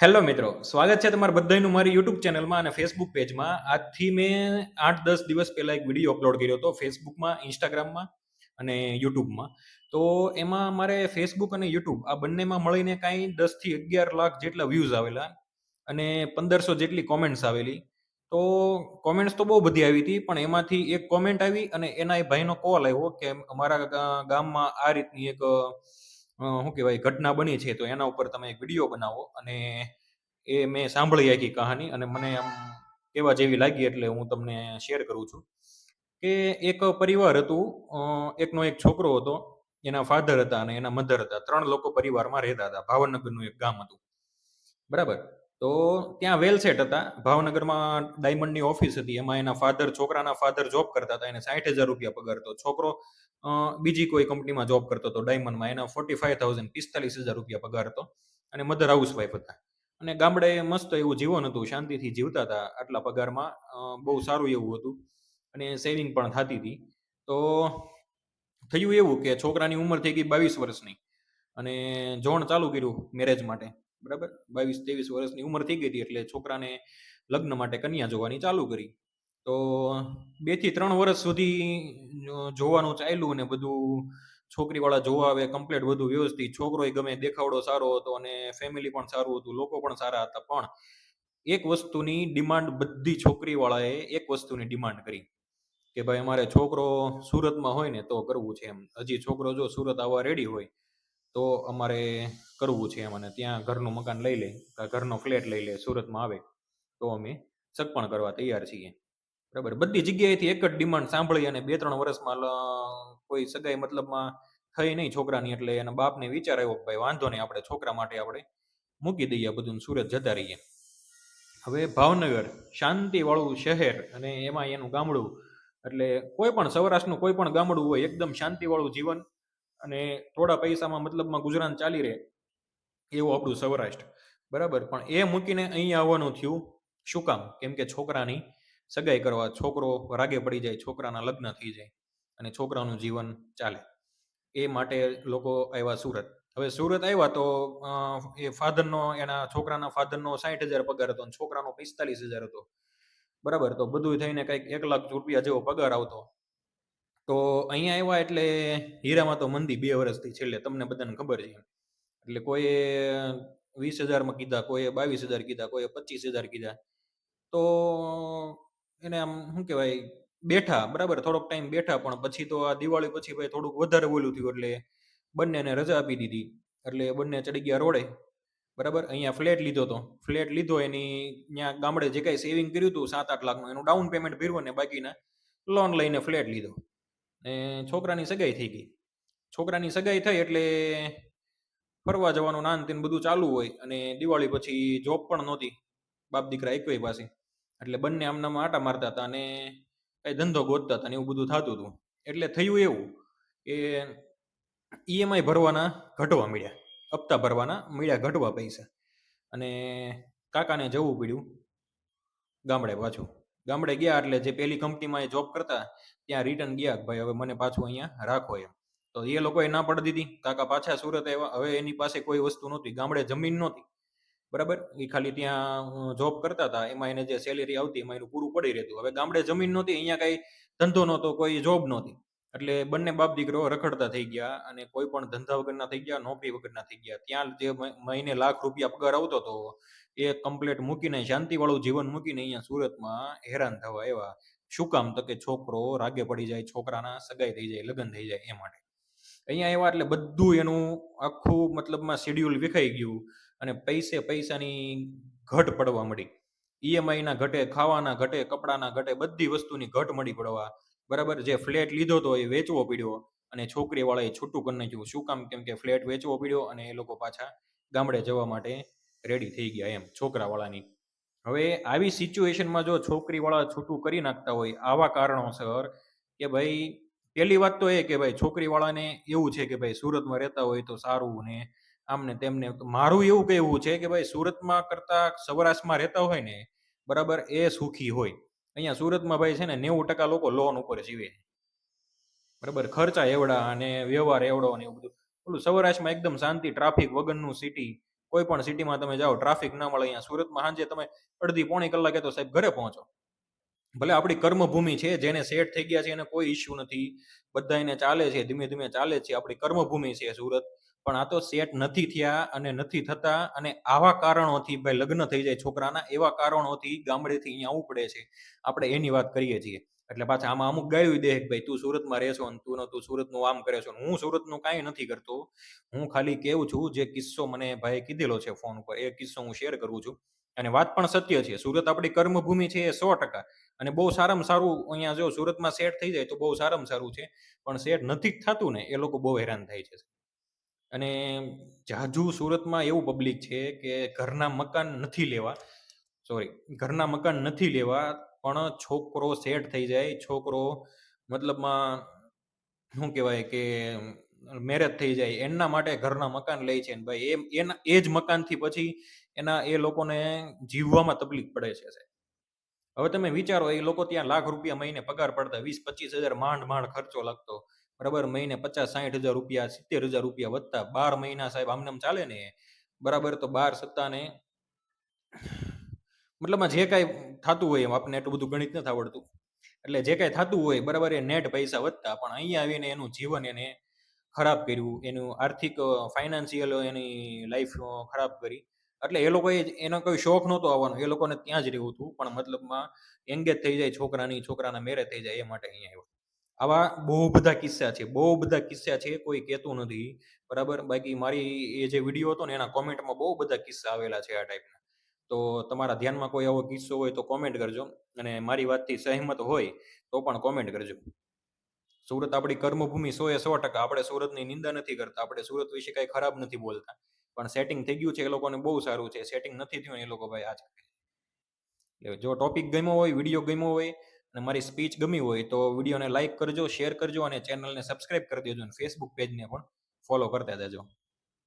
Hello મિત્રો, સ્વાગત છે તમારા બધાનું મારી યુટ્યુબ ચેનલમાં અને ફેસબુક પેજમાં આજથી મેં આઠ દસ દિવસ પહેલાં એક વીડિયો અપલોડ કર્યો હતો ફેસબુકમાં ઇન્સ્ટાગ્રામમાં અને યુટ્યુબમાં તો એમાં મારે ફેસબુક અને યુટ્યુબ આ બંનેમાં મળીને કાંઈ દસથી અગિયાર લાખ જેટલા વ્યૂઝ આવેલા અને પંદરસો જેટલી કોમેન્ટ્સ આવેલી. તો કોમેન્ટ્સ તો બહુ બધી આવી હતી, પણ એમાંથી એક કોમેન્ટ આવી અને એના એ ભાઈનો કોલ આવ્યો કે અમારા ગામમાં આ રીતની એક શું કહેવાય, ઘટના બની છે તો એના ઉપર તમે એક વીડિયો બનાવો અને એ મેં સાંભળી આખી કહાની અને મને આમ કેવા જેવી લાગી એટલે હું તમને શેર કરું છું. કે એક પરિવાર હતું એકનો એક છોકરો હતો, એના ફાધર હતા અને એના મધર હતા. ત્રણ લોકો પરિવારમાં રહેતા હતા. ભાવનગરનું એક ગામ હતું. બરાબર? તો ત્યાં વેલ સેટ હતા. ભાવનગરમાં ડાયમંડની ઓફિસ હતી. એમાં એના ફાધર છોકરાના ફાધર જોબ કરતા હતા. એને સાઠ હજાર રૂપિયા પગાર હતો. છોકરો બીજી કોઈ કંપનીમાં જોબ કરતો હતો ડાયમંડમાં એના ફોર્ટી ફાઈવ થાઉઝન્ડ પિસ્તાલીસ હજાર રૂપિયા પગાર હતો. અને મધર હાઉસવાઈફ હતા. અને ગામડે મસ્ત એવું જીવન હતું. શાંતિથી જીવતા હતા આટલા પગારમાં. બહુ સારું એવું હતું. અને સેવિંગ પણ થતી હતી. તો થયું એવું કે છોકરાની ઉંમર થઈ ગઈ બાવીસ વર્ષની. અને જોણ ચાલુ કર્યું મેરેજ માટે. બરાબર? બાવીસ, ત્રેવીસ વર્ષની ઉંમર થઈ ગઈ હતી એટલે છોકરાને લગ્ન માટે કન્યા જોવાની ચાલુ કરી. તો બેથી ત્રણ વર્ષ સુધી જોવાનું ચાલ્યું ને બધું છોકરીવાળા જોવા આવે કમ્પ્લેટ બધું વ્યવસ્થિત. છોકરો ગમે દેખાવડો સારો હતો અને ફેમિલી પણ સારું હતું, લોકો પણ સારા હતા. પણ એક વસ્તુની ડિમાન્ડ બધી છોકરીવાળાએ એક વસ્તુની ડિમાન્ડ કરી કે ભાઈ, અમારે છોકરો સુરતમાં હોય ને તો કરવું છે એમ. હજી છોકરો જો સુરત આવવા રેડી હોય તો અમારે કરવું છે એમ અને ત્યાં ઘરનું મકાન લઈ લે ઘરનો ફ્લેટ લઈ લે, સુરતમાં આવે, તો અમે સગપણ કરવા તૈયાર છીએ. બરાબર? બધી જગ્યાએથી એક જ ડિમાન્ડ સાંભળી અને બે ત્રણ વર્ષમાં કોઈ સગાઈ મતલબમાં થઈ નહીં છોકરાની એટલે એના બાપને વિચાર આવ્યો ભાઈ વાંધો નહીં, આપણે છોકરા માટે આપણે મૂકી દઈએ બધું સુરત જતા રહીએ. હવે ભાવનગર, શાંતિવાળું શહેર અને એમાં એનું ગામડું. એટલે કોઈ પણ સૌરાષ્ટ્રનું કોઈ પણ ગામડું હોય, એકદમ શાંતિવાળું જીવન અને થોડા પૈસામાં મતલબમાં ગુજરાન ચાલી રહે, એવું આપણું સૌરાષ્ટ્ર. બરાબર? પણ એ મૂકીને અહીંયા આવવાનું થયું, શું કામ? કેમ કે છોકરાની સગાઈ કરવા છોકરો રાગે પડી જાય, છોકરાના લગ્ન થઈ જાય, અને છોકરાનું જીવન ચાલે. એ માટે લોકો આવ્યા સુરત. હવે સુરત આવ્યા તો એ ફાધરનો, એના છોકરાના ફાધરનો સાઠ હજાર પગાર હતો અને છોકરાનો પિસ્તાલીસ હજાર હતો. બરાબર? તો બધું થઈને કંઈક એક લાખ રૂપિયા જેવો પગાર આવતો. તો અહીંયા આવ્યા એટલે હીરામાં તો મંદી બે વર્ષથી છેલ્લે, તમને બધાને ખબર છે. એટલે કોઈએ વીસ હજારમાં કીધા, કોઈએ બાવીસ હજાર કીધા, કોઈએ પચીસ હજાર કીધા. તો એને આમ શું કહેવાય, બેઠા, બરાબર, થોડોક ટાઈમ બેઠા, પણ પછી તો આ દિવાળી પછી ભાઈ થોડુંક વધારે બોલ્યું થયું, એટલે બંનેને રજા આપી દીધી. એટલે બંને ચડી ગયા રોડે, બરાબર, અહીંયા ફ્લેટ લીધો તો. ફ્લેટ લીધો, એની ત્યાં ગામડે જે કાંઈ સેવિંગ કર્યું હતું, સાત આઠ લાખનું, એનું ડાઉન પેમેન્ટ ભર્યું ને બાકીના લોન લઈને ફ્લેટ લીધો. ને છોકરાની સગાઈ થઈ ગઈ. છોકરાની સગાઈ થઈ એટલે ફરવા જવાનું નાન તેન બધું ચાલુ હોય અને દિવાળી પછી જોબ પણ નહોતી. બાપ દીકરા એકય પાસે. એટલે બંને આમનામાં આટા મારતા હતા અને કઈ ધંધો ગોતતા હતા ને એવું બધું થતું હતું. એટલે થયું એવું કે ઈએમઆઈ ભરવાના ઘટવા મળ્યા હપ્તા ભરવાના મળ્યા ઘટવા પૈસા. અને કાકાને જવું પડ્યું ગામડે પાછું. ગામડે ગયા એટલે જે પેલી કંપનીમાં એ જોબ કરતા, ત્યાં રિટર્ન ગયા ભાઈ હવે મને પાછું અહીંયા રાખો એમ. તો એ લોકોએ ના પડી દીધી. કાકા પાછા સુરત આવ્યા. હવે એની પાસે કોઈ વસ્તુ નહોતી. ગામડે જમીન નહોતી. બરાબર? એ ખાલી ત્યાં જોબ કરતા હતા. એમાં એને જે સેલેરી આવતી, એમાં એનું પૂરું પડી રહેતું. હવે ગામડે જમીન નહોતી. અહીંયા કઈ ધંધો નહોતો, કોઈ જોબ નહોતી. એટલે બંને બાપ દીકરો રખડતા થઈ ગયા અને કોઈ પણ ધંધા વગરના થઈ ગયા, નોકરી વગરના થઈ ગયા. ત્યાં જે મહિને લાખ રૂપિયા પગાર આવતો હતો એ કમ્પ્લેટ મૂકીને શાંતિવાળું જીવન મૂકીને અહીંયા સુરતમાં હેરાન થવા એવા શું કામ તો કે છોકરો રાગે પડી જાય, છોકરાના સગાઈ થઈ જાય, લગ્ન થઈ જાય એ માટે. અહીંયા એવા એટલે બધું એનું આખું મતલબમાં શેડ્યુલ વિખાઈ ગયું અને પૈસે પૈસાની ઘટ પડવા મળી. ઈએમઆઈના ઘટે, ખાવાના ઘટે, કપડાના ઘટે, બધી વસ્તુની ઘટ મળી પડવા. બરાબર? જે ફ્લેટ લીધો તો એ વેચવો પડ્યો અને છોકરી વાળાએ છૂટું કરી નાખ્યું. શું કામ? કેમ કે ફ્લેટ વેચવો પડ્યો અને એ લોકો પાછા ગામડે જવા માટે રેડી થઈ ગયા એમ છોકરા વાળાની હવે આવી સિચ્યુએશનમાં જો છોકરી વાળા છૂટું કરી નાખતા હોય આવા કારણોસર કે ભાઈ પહેલી વાત તો એ કે ભાઈ છોકરી વાળાને એવું છે કે ભાઈ સુરતમાં રહેતા હોય તો સારું ને આમને તેમને મારું એવું કહેવું છે કે ભાઈ સુરતમાં કરતા સૌરાષ્ટ્રમાં રહેતા હોય ને બરાબર એ સુખી હોય. અહીંયા સુરતમાં ભાઈ છે ને નેવું ટકા લોકો લોન ઉપર જીવે. બરાબર ખર્ચા એવડા અને વ્યવહાર એવડો ને એવું બધું. ઓલું સૌરાષ્ટ્રમાં એકદમ શાંતિ ટ્રાફિક વગરનું સિટી કોઈ પણ સિટીમાં તમે જાઓ, ટ્રાફિક ના મળે અહીંયા. સુરતમાં સાંજે તમે અડધી પોણી કલાકે તો સાહેબ ઘરે પહોંચો. ભલે આપણી કર્મભૂમિ છે, જેને સેટ થઈ ગયા છે, એને કોઈ ઇશ્યુ નથી. બધા એને ચાલે છે, ધીમે ધીમે ચાલે છે. આપણી કર્મભૂમિ છે સુરત. પણ આ તો સેટ નથી થયા અને નથી થતા અને આવા કારણોથી ભાઈ લગ્ન થઈ જાય છોકરાના, એવા કારણોથી ગામડેથી અહીંયા આવવું પડે છે. આપણે એની વાત કરીએ છીએ. એટલે પાછા આમાં અમુક ગાળ્યું દે ભાઈ, તું સુરતમાં રહેશો ને તું તું સુરતનું આમ કરે છો. હું સુરતનું કાંઈ નથી કરતો. હું ખાલી કેવું છું, જે કિસ્સો મને ભાઈ કીધેલો છે ફોન ઉપર, એ કિસ્સો હું શેર કરું છું. અને વાત પણ સત્ય છે. સુરત આપણી કર્મભૂમિ છે એ સો ટકા. અને બહુ સારામાં સારું અહીંયા જો સુરતમાં સેટ થઈ જાય તો બહુ સારામાં સારું છે. પણ સેટ નથી જ થતું ને, એ લોકો બહુ હેરાન થાય છે. અને જાજુ સુરતમાં એવું પબ્લિક છે કે ઘરના મકાન નથી લેવા. સોરી ઘરના મકાન નથી લેવા. પણ છોકરો સેટ થઈ જાય, છોકરો મતલબમાં શું કહેવાય કે મેરેજ થઈ જાય, એમના માટે ઘરના મકાન લે છે ભાઈ, એમ, એના, એ જ મકાનથી પછી એના, એ લોકોને જીવવામાં તકલીફ પડે છે હવે તમે વિચારો, એ લોકો ત્યાં લાખ રૂપિયા મહિને પગાર પડતા, વીસ, પચીસ હજાર માંડ માંડ ખર્ચો લાગતો. બરાબર, મહિને પચાસ સાઠ હજાર રૂપિયા, સિત્તેર હજાર રૂપિયા વધતા. બાર મહિના સાહેબ આમને આમ ચાલે ને, બરાબર, તો બાર સત્તાને મતલબમાં જે કાંઈ થતું હોય એમ આપણને એટલું બધું ગણિત નથી આવડતું. એટલે જે કાંઈ થતું હોય, બરાબર એ નેટ પૈસા વધતા, પણ અહીંયા આવીને એનું જીવન એને ખરાબ કર્યું, એનું આર્થિક ફાઇનાન્શિયલ એની લાઈફ ખરાબ કરી. એટલે એ લોકોએ એનો કોઈ શોખ નહોતો આવવાનો, એ લોકોને ત્યાં જ રહેવું હતું, પણ મતલબમાં એંગેજ થઈ જાય છોકરાની, છોકરાના મેરેજ થઈ જાય એ માટે અહીંયા આવ્યો. આવા બહુ બધા કિસ્સા છે, બહુ બધા કિસ્સા છે, કોઈ કહેતું નથી. બરાબર? બાકી મારી એ જે વીડિયો હતો ને, એના કોમેન્ટમાં બહુ બધા કિસ્સા આવેલા છે આ ટાઈપના તો તમારા ધ્યાનમાં કોઈ આવો કિસ્સો હોય તો કોમેન્ટ કરજો અને મારી વાતથી સહેમત હોય તો પણ કોમેન્ટ કરજો. સુરત આપણી કર્મભૂમિ સો એ સો ટકા. આપણે સુરતની નિંદા નથી કરતા. આપણે સુરત વિશે કઈ ખરાબ નથી બોલતા. પણ સેટિંગ થઈ ગયું છે એ લોકોને બહુ સારું છે. સેટિંગ નથી થયું એ લોકો ભાઈ આજ એટલે જો ટોપિક ગમ્યો હોય વીડિયો ગમ્યો હોય અને મારી સ્પીચ ગમી હોય તો વિડીયોને લાઇક કરજો શેર કરજો અને ચેનલને સબસ્ક્રાઇબ કરી દેજો અને ફેસબુક પેજને પણ ફોલો કરતા જજો.